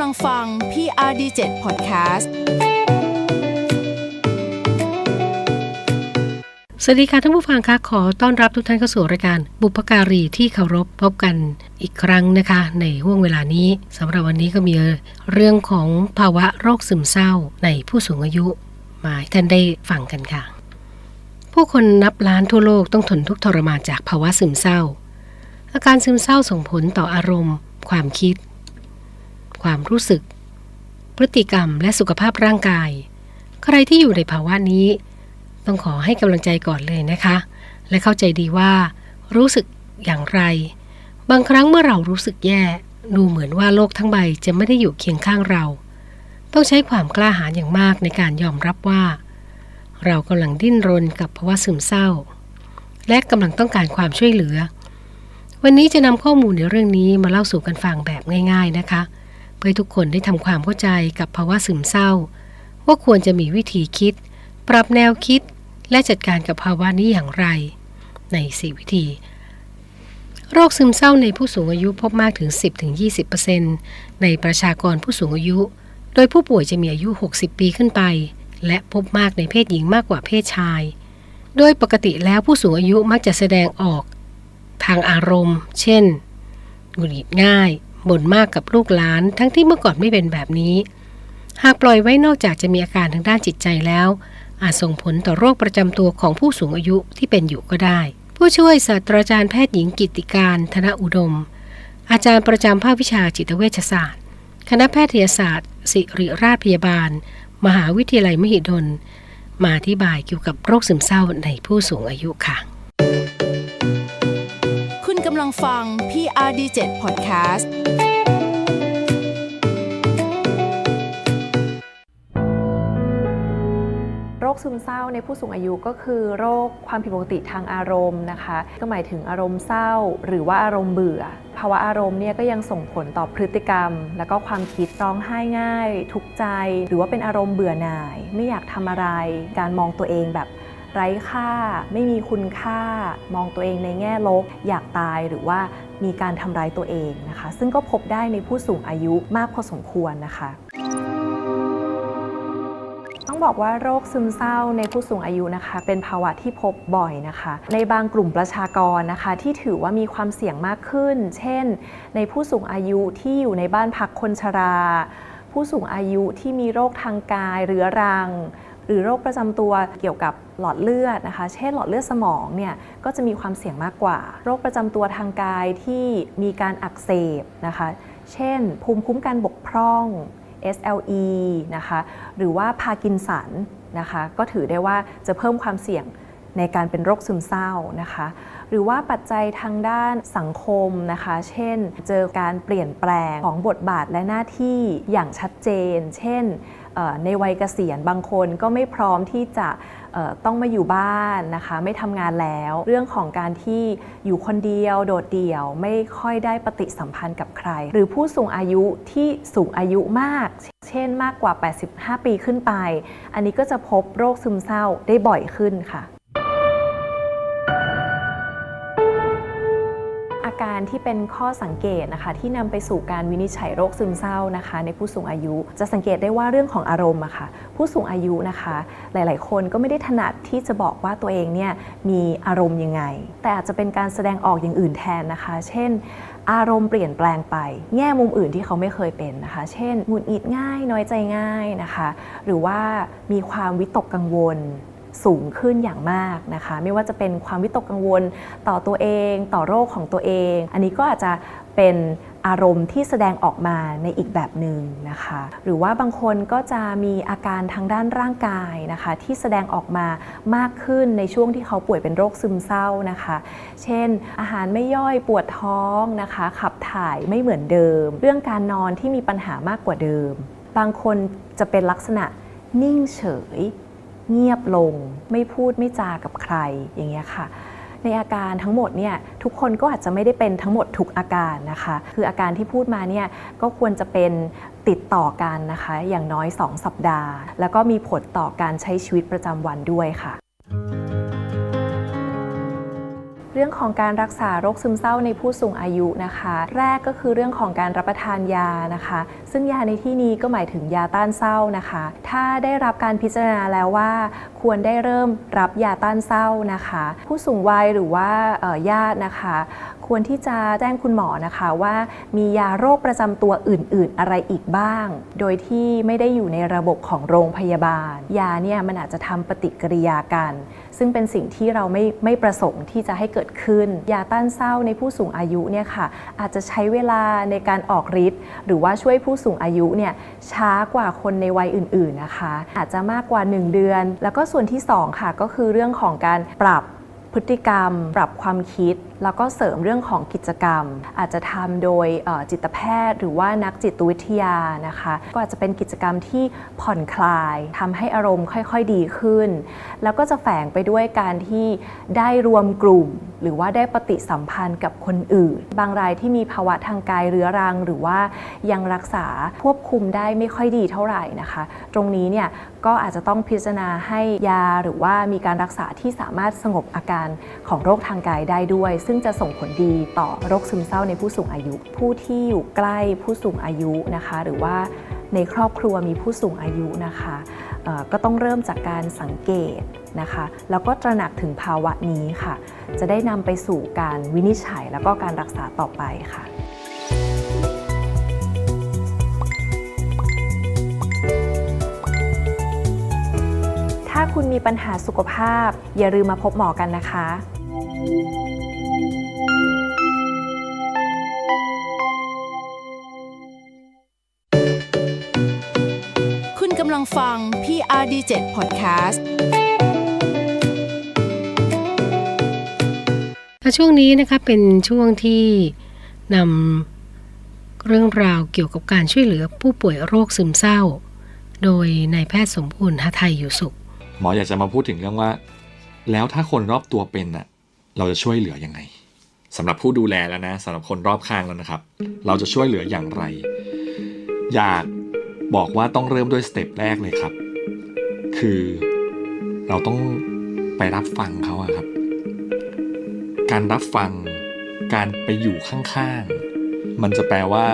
ำลังฟัง PRD7 Podcast สวัสดีค่ะท่านผู้ฟังคะขอต้อนรับทุกท่านเข้าสู่รายการบุพการีที่เคารพพบกันอีกครั้งนะคะ ในห่วงเวลานี้สำหรับวันนี้ก็มีเรื่องของภาวะโรคซึมเศร้าในผู้สูงอายุ มาให้ท่านได้ฟังกันค่ะ ผู้คนนับล้านทั่วโลกต้องทนทุกทรมานจากภาวะซึมเศร้า อาการซึมเศร้าส่งผลต่ออารมณ์ ความคิด ความรู้สึก พฤติกรรมและสุขภาพร่างกาย ใครที่อยู่ในภาวะนี้ ต้องขอให้กำลังใจก่อนเลยนะคะ และเข้าใจดีว่า รู้สึกอย่างไร บางครั้งเมื่อเรารู้สึกแย่ ดูเหมือนว่าโลกทั้งใบจะไม่ได้อยู่เคียงข้างเรา ต้องใช้ความกล้าหาญอย่างมากในการยอมรับว่า เรากำลังดิ้นรนกับภาวะซึมเศร้า และกำลังต้องการความช่วยเหลือวันนี้จะนำข้อมูลในเรื่องนี้มาเล่าสู่กันฟังแบบง่าย ๆนะคะ เพื่อทุกคนได้ทำความเข้าใจกับภาวะซึมเศร้า ว่าควรจะมีวิธีคิด ปรับแนวคิดและจัดการกับภาวะนี้อย่างไร ใน 4 วิธี โรคซึมเศร้าในผู้สูงอายุพบมากถึง 10-20%ในประชากรผู้สูงอายุ โดยผู้ป่วยจะมีอายุ 60 ปีขึ้นไป และพบมากในเพศหญิงมากกว่าเพศชาย โดยปกติแล้วผู้สูงอายุมักจะแสดงออก ทางอารมณ์ เช่นหงุดหงิดง่าย บ่นมากกับลูกหลาน ทั้งที่เมื่อก่อนไม่เป็นแบบนี้ หากปล่อยไว้นอกจากจะมีอาการทางด้านจิตใจแล้ว อาจส่งผลต่อโรคประจำตัวของผู้สูงอายุที่เป็นอยู่ก็ได้ ผู้ช่วยศาสตราจารย์แพทย์หญิงกิติการธนอุดม อาจารย์ประจำภาควิชาจิตเวชศาสตร์ คณะแพทยศาสตร์ ศิริราชพยาบาล มหาวิทยาลัยมหิดลมาอธิบายเกี่ยวกับโรคซึมเศร้าในผู้สูงอายุค่ะำลังฟัง PRD7 Podcast โรคซึมเศร้าในผู้สูงอายุก็คือโรคความผิดปกติทางอารมณ์นะคะ ก็หมายถึงอารมณ์เศร้า หรือว่าอารมณ์เบื่อ ภาวะอารมณ์เนี่ยก็ยังส่งผลต่อพฤติกรรม แล้วก็ความคิดร้องไห้ง่าย ทุกข์ใจ หรือว่าเป็นอารมณ์เบื่อหน่าย ไม่อยากทำอะไร การมองตัวเองแบบ ไร้ค่า ไม่มีคุณค่า มองตัวเองในแง่ลบ อยากตายหรือว่ามีการทำร้ายตัวเองนะคะ ซึ่งก็พบได้ในผู้สูงอายุมากพอสมควรนะคะต้องบอกว่าโรคซึมเศร้าในผู้สูงอายุนะคะ เป็นภาวะที่พบบ่อยนะคะ ในบางกลุ่มประชากรนะคะ ที่ถือว่ามีความเสี่ยงมากขึ้น เช่น ในผู้สูงอายุที่อยู่ในบ้านพักคนชรา ผู้สูงอายุที่มีโรคทางกายเรื้อรัง หรือโรคประจำตัวเกี่ยวกับหลอดเลือดนะคะ เช่นหลอดเลือดสมองเนี่ยก็จะมีความเสี่ยงมากกว่า โรคประจำตัวทางกายที่มีการอักเสบนะคะ เช่น ภูมิคุ้มกันบกพร่อง SLE นะคะหรือว่าพากินสันนะคะก็ถือได้ว่าจะเพิ่มความเสี่ยงในการเป็นโรคซึมเศร้านะคะ หรือว่าปัจจัยทางด้านสังคมนะคะ เช่น เจอการเปลี่ยนแปลงของบทบาทและหน้าที่อย่างชัดเจน เช่น ในวัยเกษียณบางคนก็ไม่พร้อมที่จะต้องมาอยู่บ้านนะคะ ไม่ทำงานแล้ว เรื่องของการที่อยู่คนเดียวโดดเดี่ยว ไม่ค่อยได้ปฏิสัมพันธ์กับใคร หรือผู้สูงอายุที่สูงอายุมาก เช่นมากกว่า 85 ปีขึ้นไป อันนี้ก็จะพบโรคซึมเศร้าได้บ่อยขึ้นค่ะ การที่เป็นข้อสังเกตนะคะที่นำไปสู่การวินิจฉัยโรคซึมเศร้านะคะ ในผู้สูงอายุ จะสังเกตได้ว่าเรื่องของอารมณ์อะค่ะผู้สูงอายุนะคะ หลาย ๆ คนก็ไม่ได้ถนัดที่จะบอกว่าตัวเองเนี่ยมีอารมณ์ยังไง แต่อาจจะเป็นการแสดงออกอย่างอื่นแทนนะคะ เช่นอารมณ์เปลี่ยนแปลงไป แง่มุมอื่นที่เขาไม่เคยเป็นนะคะ เช่นหงุดหงิดง่าย น้อยใจง่ายนะคะ หรือว่ามีความวิตกกังวล สูงขึ้นอย่างมากนะคะ ไม่ว่าจะเป็นความวิตกกังวลต่อตัวเอง ต่อโรคของตัวเอง อันนี้ก็อาจจะเป็นอารมณ์ที่แสดงออกมาในอีกแบบหนึ่งนะคะ หรือว่าบางคนก็จะมีอาการทางด้านร่างกายนะคะ ที่แสดงออกมามากขึ้นในช่วงที่เขาป่วยเป็นโรคซึมเศร้านะคะ เช่น อาหารไม่ย่อยปวดท้องนะคะ ขับถ่ายไม่เหมือนเดิม เรื่องการนอนที่มีปัญหามากกว่าเดิม บางคนจะเป็นลักษณะนิ่งเฉย เงียบลง ไม่พูดไม่จากับใครอย่างเงี้ยค่ะ ในอาการทั้งหมดเนี่ยทุกคนก็อาจจะไม่ได้เป็นทั้งหมดทุกอาการนะคะ คืออาการที่พูดมาเนี่ยก็ควรจะเป็นติดต่อกันนะคะ อย่างน้อย 2 สัปดาห์ แล้วก็มีผลต่อการใช้ชีวิตประจำวันด้วยค่ะ เรื่องของการรักษาโรคซึมเศร้าในผู้สูงอายุนะคะ แรกก็คือเรื่องของการรับประทานยานะคะ ซึ่งยาในที่นี้ก็หมายถึงยาต้านเศร้านะคะ ถ้าได้รับการพิจารณาแล้วว่า ควรได้เริ่มรับยาต้านเศร้านะคะ ผู้สูงวัยหรือว่าญาตินะคะ ควรที่จะแจ้งคุณหมอนะคะว่ามียาโรคประจำตัวอื่น ๆ อะไรอีกบ้าง โดยที่ไม่ได้อยู่ในระบบของโรงพยาบาล ยาเนี่ยมันอาจจะทำปฏิกิริยากัน ซึ่งเป็นสิ่งที่เราไม่ไม่ประสงค์ที่จะให้เกิดขึ้น ยาต้านเศร้าในผู้สูงอายุเนี่ยค่ะอาจจะใช้เวลาในการออกฤทธิ์หรือว่าช่วยผู้สูงอายุเนี่ยช้ากว่าคนในวัยอื่น ๆนะคะ อาจจะมากกว่า 1 เดือน แล้วก็ส่วนที่สองค่ะก็คือเรื่องของการปรับพฤติกรรม ปรับความคิด แล้วก็เสริมเรื่องของกิจกรรม อาจจะทำโดยจิตแพทย์ หรือว่านักจิตวิทยานะคะ ก็อาจจะเป็นกิจกรรมที่ผ่อนคลายทำให้อารมณ์ค่อย ๆดีขึ้น แล้วก็จะแฝงไปด้วยการที่ได้รวมกลุ่ม หรือว่าได้ปฏิสัมพันธ์กับคนอื่น บางรายที่มีภาวะทางกายเรื้อรัง หรือว่ายังรักษาควบคุมได้ไม่ค่อยดีเท่าไหร่นะคะ ตรงนี้เนี่ยก็อาจจะต้องพิจารณาให้ยาหรือว่ามีการรักษาที่สามารถสงบอาการของโรคทางกายได้ด้วยซึ่งจะส่งผลดีต่อโรคซึมเศร้าในผู้สูงอายุ ผู้ที่อยู่ใกล้ผู้สูงอายุนะคะ หรือว่าในครอบครัวมีผู้สูงอายุนะคะก็ต้องเริ่มจากการสังเกตนะคะ แล้วก็ตระหนักถึงภาวะนี้ค่ะ จะได้นำไปสู่การวินิจฉัยแล้วก็การรักษาต่อไปค่ะถ้าคุณมีปัญหาสุขภาพ อย่าลืมมาพบหมอกันนะคะำลังฟัง PRD7 Podcast และช่วงนี้นะคะเป็นช่วงที่นำเรื่องราวเกี่ยวกับการช่วยเหลือผู้ป่วยโรคซึมเศร้า โดยนายแพทย์สมบูรณ์หทัยอยู่สุข หมออยากจะมาพูดถึงเรื่องว่า แล้วถ้าคนรอบตัวเป็นน่ะเราจะช่วยเหลือยังไงสำหรับผู้ดูแลแล้วนะสำหรับคนรอบข้างแล้วนะครับ เราจะช่วยเหลืออย่างไร อยาก บอกว่าต้องเริ่มด้วยสเต็ปแรกเลยครับ คือเราต้องไปรับฟังเขาครับ การรับฟังการไปอยู่ข้างๆ มันจะแปลว่า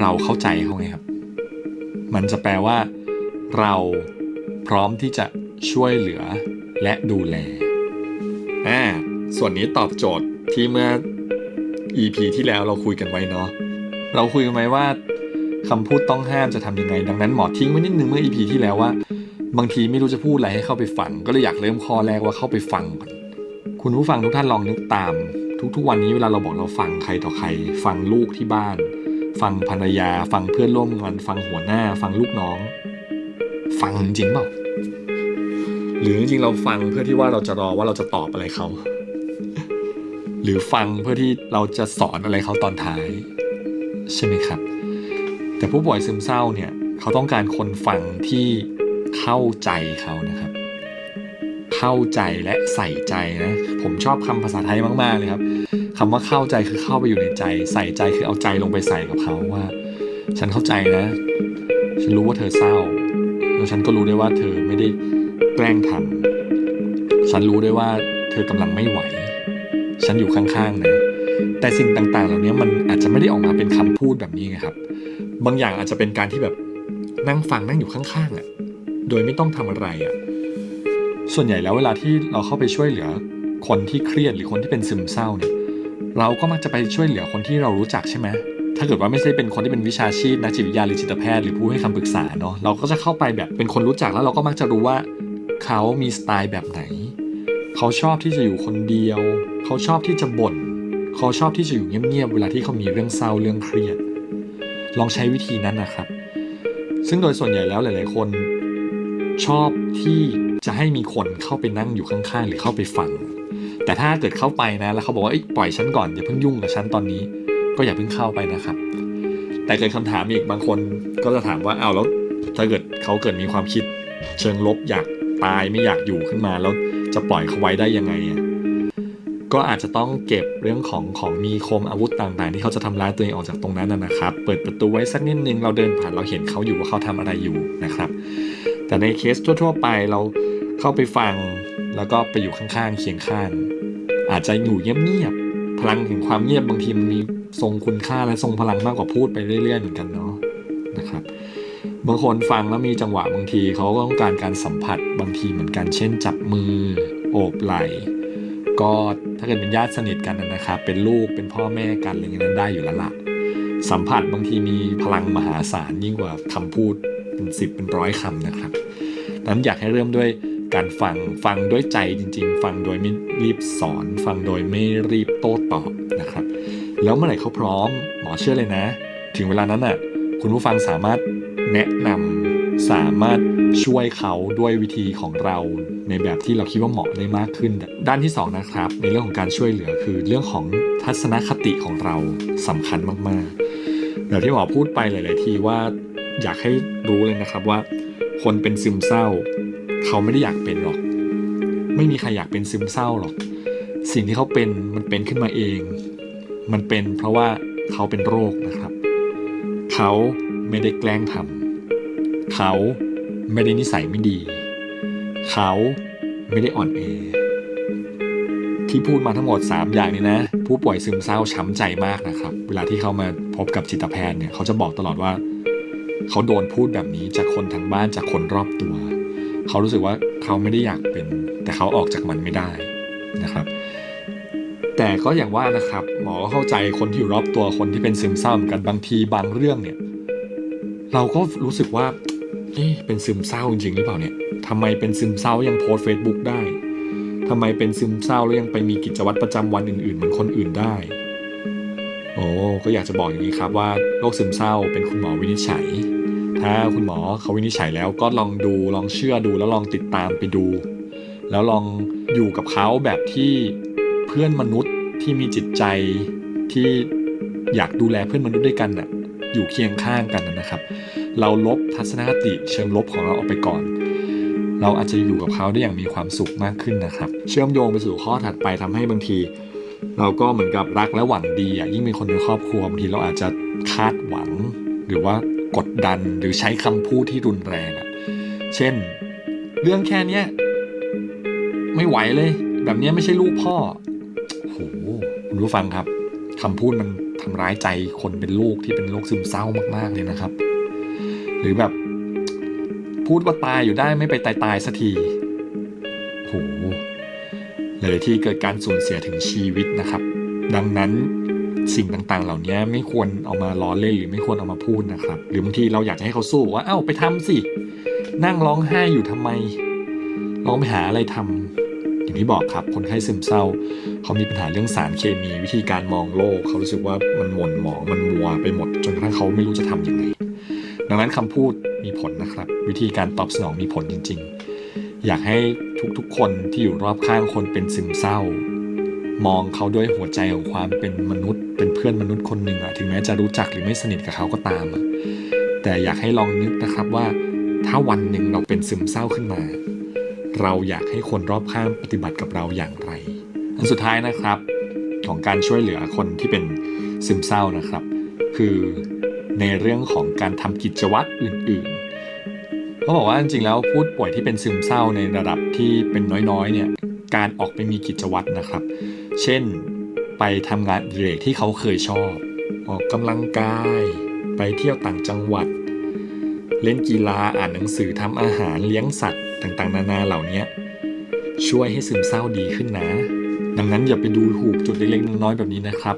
เราเข้าใจเขาไงครับ มันจะแปลว่า เราพร้อมที่จะช่วยเหลือและดูแลอ่าส่วนนี้ตอบโจทย์ที่เมื่อ EP ที่แล้วเราคุยกันไว้เนาะเราคุยกันไว้ว่า คำพูดต้องห้ามจะทำยังไง ดังนั้นหมอทิ้งไว้นิดนึงเมื่อ EP ที่แล้วว่า บางทีไม่รู้จะพูดอะไรให้เข้าไปฟัง ก็เลยอยากเริ่มข้อแรกว่าเข้าไปฟังก่อนคุณผู้ฟังทุกท่านลองนึกตาม ทุกๆ วันนี้เวลาเราบอกเราฟังใครต่อใคร ฟังลูกที่บ้าน ฟังภรรยา ฟังเพื่อนร่วมงาน ฟังหัวหน้า ฟังลูกน้อง ฟังจริงเปล่าหรือจริงเราฟังเพื่อที่ว่าเราจะรอว่าเราจะตอบอะไรเขา หรือฟังเพื่อที่เราจะสอนอะไรเขาตอนท้าย ใช่ไหมครับ แต่ผู้ป่วยซึมเศร้าเนี่ยเขาต้องการคนฟังที่เข้าใจเขานะครับ เข้าใจและใส่ใจนะผมชอบคำภาษาไทยมาก ๆ เลยครับคำว่าเข้าใจคือเข้าไปอยู่ในใจ ใส่ใจคือเอาใจลงไปใส่กับเขาว่า ฉันเข้าใจนะ ฉันรู้ว่าเธอเศร้า แล้วฉันก็รู้ได้ว่าเธอไม่ได้แกล้งทำฉันรู้ได้ว่าเธอกำลังไม่ไหว ฉันอยู่ข้างๆนะแต่สิ่งต่างๆ เหล่านี้มันอาจจะไม่ได้ออกมาเป็นคำพูดแบบนี้ไงครับ บางอย่างอาจจะเป็นการที่แบบนั่งฟังนั่งอยู่ข้างๆอะโดยไม่ต้องทำอะไรอะส่วนใหญ่แล้วเวลาที่เราเข้าไปช่วยเหลือคนที่เครียดหรือคนที่เป็นซึมเศร้าเนี่ยเราก็มักจะไปช่วยเหลือคนที่เรารู้จักใช่ไหมถ้าเกิดว่าไม่ใช่เป็นคนที่เป็นวิชาชีพนักจิตวิทยาหรือจิตแพทย์หรือผู้ให้คำปรึกษาเนาะเราก็จะเข้าไปแบบเป็นคนรู้จักแล้วเราก็มักจะรู้ว่าเขามีสไตล์แบบไหน เขาชอบที่จะอยู่คนเดียว เขาชอบที่จะบ่น เขาชอบที่จะอยู่เงียบๆเวลาที่เขามีเรื่องเศร้าเรื่องเครียด ลองใช้วิธีนั้นนะครับ ซึ่งโดยส่วนใหญ่แล้วหลาย ๆ คนชอบที่จะให้มีคนเข้าไปนั่งอยู่ข้าง ๆ หรือเข้าไปฟัง แต่ถ้าเกิดเข้าไปนะ แล้วเขาบอกว่าเอ้ปล่อยฉันก่อนอย่าเพิ่งยุ่งกับฉันตอนนี้ ก็อย่าเพิ่งเข้าไปนะครับ แต่เกิดคำถามอีกบางคนก็จะถามว่าเอาแล้วถ้าเกิดเขาเกิดมีความคิดเชิงลบอยากตายไม่อยากอยู่ขึ้นมาแล้วจะปล่อยเขาไว้ได้ยังไงอะ ก็อาจจะต้องเก็บเรื่องของของมีคมอาวุธต่างๆ ที่เขาจะทำร้ายตัวเองออกจากตรงนั้นนะครับ เปิดประตูไว้สักนิดนึงเราเดินผ่านเราเห็นเขาอยู่ว่าเขาทำอะไรอยู่นะครับ แต่ในเคสทั่ว ๆ ไปเราเข้าไปฟังแล้วก็ไปอยู่ข้างๆเคียงข้างอาจจะอยู่เงียบๆพลังแห่งความเงียบบางทีมันมีทรงคุณค่าและทรงพลังมากกว่าพูดไปเรื่อย ๆ เหมือนกันเนาะนะครับบางคนฟังแล้วมีจังหวะบางทีเขาก็ต้องการการสัมผัสบางทีเหมือนกัน เช่นจับมือ โอบไหล่ กอดถ้าเกิดเป็นญาติสนิทกันนะครับเป็นลูกเป็นพ่อแม่กันอะไรอย่างนั้นได้อยู่แล้วล่ะสัมผัสบางทีมีพลังมหาศาลยิ่งกว่าคำพูดเป็นสิบเป็นร้อยคำนะครับนั้นอยากให้เริ่มด้วยการฟังฟังด้วยใจจริง ๆ ฟังโดยไม่รีบสอน ฟังโดยไม่รีบโต้ตอบนะครับ แล้วเมื่อไหร่เขาพร้อมหมอเชื่อเลยนะ ถึงเวลานั้นน่ะคุณผู้ฟังสามารถแนะนำสามารถ ช่วยเขาด้วยวิธีของเราในแบบที่เราคิดว่าเหมาะได้มากขึ้น ด้านที่สองนะครับ ในเรื่องของการช่วยเหลือคือเรื่องของทัศนคติของเราสำคัญมากๆแบบที่หมอพูดไปหลาย ๆ ทีว่าอยากให้รู้เลยนะครับว่า คนเป็นซึมเศร้า เขาไม่ได้อยากเป็นหรอก ไม่มีใครอยากเป็นซึมเศร้าหรอก สิ่งที่เขาเป็นมันเป็นขึ้นมาเอง มันเป็นเพราะว่าเขาเป็นโรคนะครับ เขาไม่ได้แกล้งทำเขา ไม่ได้นิสัยไม่ดี เขาไม่ได้อ่อนแอที่พูดมาทั้งหมด 3 อย่างนี้นะ ผู้ป่วยซึมเศร้าช้ำใจมากนะครับ เวลาที่เขามาพบกับจิตแพทย์เนี่ยเขาจะบอกตลอดว่า เขาโดนพูดแบบนี้จากคนทางบ้านจากคนรอบตัว เขารู้สึกว่าเขาไม่ได้อยากเป็น แต่เขาออกจากมันไม่ได้นะครับ แต่ก็อย่างว่านะครับ หมอก็เข้าใจคนที่อยู่รอบตัวคนที่เป็นซึมเศร้าเหมือนกันบางทีบางเรื่องเนี่ย เราก็รู้สึกว่า เอ๊ะเป็นซึมเศร้าจริงหรือเปล่าเนี่ยทำไมเป็นซึมเศร้ายังโพสเฟซบุ๊กได้ทำไมเป็นซึมเศร้าแล้วยังไปมีกิจวัตรประจำวันอื่นๆเหมือนคนอื่นได้ โอ้ก็อยากจะบอกอย่างนี้ครับว่าโรคซึมเศร้าเป็นคุณหมอวินิจฉัย ถ้าคุณหมอเขาวินิจฉัยแล้วก็ลองดูลองเชื่อดูแล้วลองติดตามไปดู แล้วลองอยู่กับเขาแบบที่เพื่อนมนุษย์ที่มีจิตใจที่อยากดูแลเพื่อนมนุษย์ด้วยกันน่ะอยู่เคียงข้างกันนะครับ เราลบทัศนคติเชิงลบของเราออกไปก่อน เราอาจจะอยู่กับเขาได้อย่างมีความสุขมากขึ้นนะครับ เชื่อมโยงไปสู่ข้อถัดไปทำให้บางที เราก็เหมือนกับรักและหวังดีอะยิ่งเป็นคนในครอบครัวบางทีเราอาจจะคาดหวัง หรือว่ากดดันหรือใช้คำพูดที่รุนแรงอะเช่น เรื่องแค่เนี้ยไม่ไหวเลย แบบนี้ไม่ใช่ลูกพ่อโหคุณผู้ฟังครับคำพูดมันทำร้ายใจคนเป็นลูกที่เป็นโรคซึมเศร้ามากๆเลยนะครับ หรือแบบ พูดว่าตายอยู่ได้ไม่ไปตายตายสักทีโหหลายที่เกิดการสูญเสียถึงชีวิตนะครับ ดังนั้นสิ่งต่างๆ เหล่านี้ไม่ควรเอามาล้อเล่นหรือไม่ควรเอามาพูดนะครับ หรือบางทีเราอยากจะให้เขาสู้ว่าเอ้าไปทำสิ นั่งร้องไห้อยู่ทำไมลองไปหาอะไรทำอย่างที่บอกครับคนไข้ซึมเศร้า เขามีปัญหาเรื่องสารเคมีวิธีการมองโลก เขารู้สึกว่ามันหม่นหมองมันมัวไปหมด จนกระทั่งเขาไม่รู้จะทำยังไง ดังนั้นคำพูดมีผลนะครับ วิธีการตอบสนองมีผลจริง ๆ อยากให้ทุกๆ คนที่อยู่รอบข้างคนเป็นซึมเศร้า มองเขาด้วยหัวใจของความเป็นมนุษย์ เป็นเพื่อนมนุษย์คนหนึ่งอะถึงแม้จะรู้จักหรือไม่สนิทกับเขาก็ตามอะแต่อยากให้ลองนึกนะครับว่า ถ้าวันหนึ่งเราเป็นซึมเศร้าขึ้นมา เราอยากให้คนรอบข้างปฏิบัติกับเราอย่างไร อันสุดท้ายนะครับของการช่วยเหลือคนที่เป็นซึมเศร้านะครับ คือ ในเรื่องของการทำกิจวัตรอื่นๆเขาบอกว่าจริงๆแล้วผู้ป่วยที่เป็นซึมเศร้าในระดับที่เป็นน้อยๆเนี่ยการออกไปมีกิจวัตรนะครับ เช่นไปทำงานอดิเรกที่เขาเคยชอบ ออกกำลังกาย ไปเที่ยวต่างจังหวัด เล่นกีฬาอ่านหนังสือทำอาหารเลี้ยงสัตว์ต่างๆ นานาเหล่านี้ช่วยให้ซึมเศร้าดีขึ้นนะ ดังนั้นอย่าไปดูถูกจุดเล็กๆน้อยๆแบบนี้นะครับ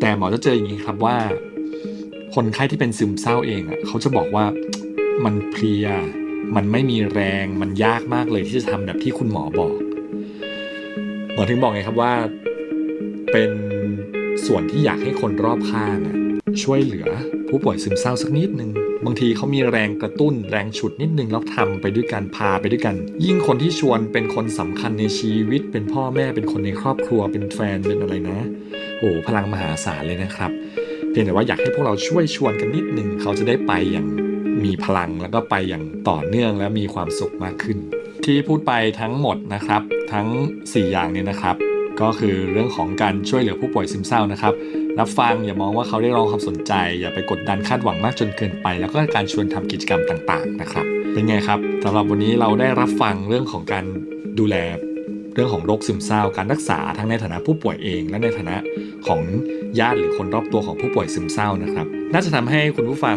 แต่หมอจะเจออย่างนี้ครับว่า คนไข้ที่เป็นซึมเศร้าเองอะเขาจะบอกว่ามันเพลีย มันไม่มีแรง มันยากมากเลยที่จะทำแบบที่คุณหมอบอก หมอถึงบอกไงครับว่า เป็นส่วนที่อยากให้คนรอบข้างอะช่วยเหลือผู้ป่วยซึมเศร้าสักนิดนึงบางทีเขามีแรงกระตุ้นแรงฉุดนิดนึงแล้วทำไปด้วยกันพาไปด้วยกัน ยิ่งคนที่ชวนเป็นคนสำคัญในชีวิต เป็นพ่อแม่เป็นคนในครอบครัวเป็นแฟนเป็นอะไรนะโอ้โหพลังมหาศาลเลยนะครับ เพียงแต่ว่าอยากให้พวกเราช่วยชวนกันนิดนึงเขาจะได้ไปอย่างมีพลังแล้วก็ไปอย่างต่อเนื่องและมีความสุขมากขึ้น ที่พูดไปทั้งหมดนะครับ ทั้ง 4 อย่างนี้นะครับ ก็คือเรื่องของการช่วยเหลือผู้ป่วยซึมเศร้านะครับ รับฟังอย่ามองว่าเขาได้ร้องความสนใจ อย่าไปกดดันคาดหวังมากจนเกินไป แล้วก็การชวนทำกิจกรรมต่างๆนะครับ เป็นไงครับสำหรับวันนี้เราได้รับฟังเรื่องของการดูแลเรื่องของโรคซึมเศร้า การรักษาทั้งในฐานะผู้ป่วยเอง และในฐานะของ ญาติหรือคนรอบตัวของผู้ป่วยซึมเศร้านะครับ น่าจะทำให้คุณผู้ฟัง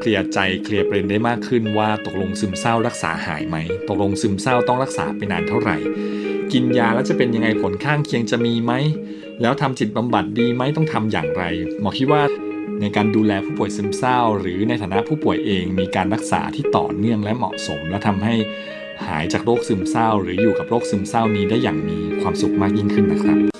เคลียร์ใจเคลียร์ประเด็นได้มากขึ้นว่าตกลงซึมเศร้ารักษาหายไหมตกลงซึมเศร้าต้องรักษาไปนานเท่าไหร่ กินยาแล้วจะเป็นยังไงผลข้างเคียงจะมีไหมแล้วทำจิตบำบัดดีไหมต้องทำอย่างไรหมอคิดว่าในการดูแลผู้ป่วยซึมเศร้า หรือในฐานะผู้ป่วยเองมีการรักษาที่ต่อเนื่องและเหมาะสม และทำให้หายจากโรคซึมเศร้า หรืออยู่กับโรคซึมเศร้านี้ได้อย่างมีความสุขมากยิ่งขึ้นนะครับ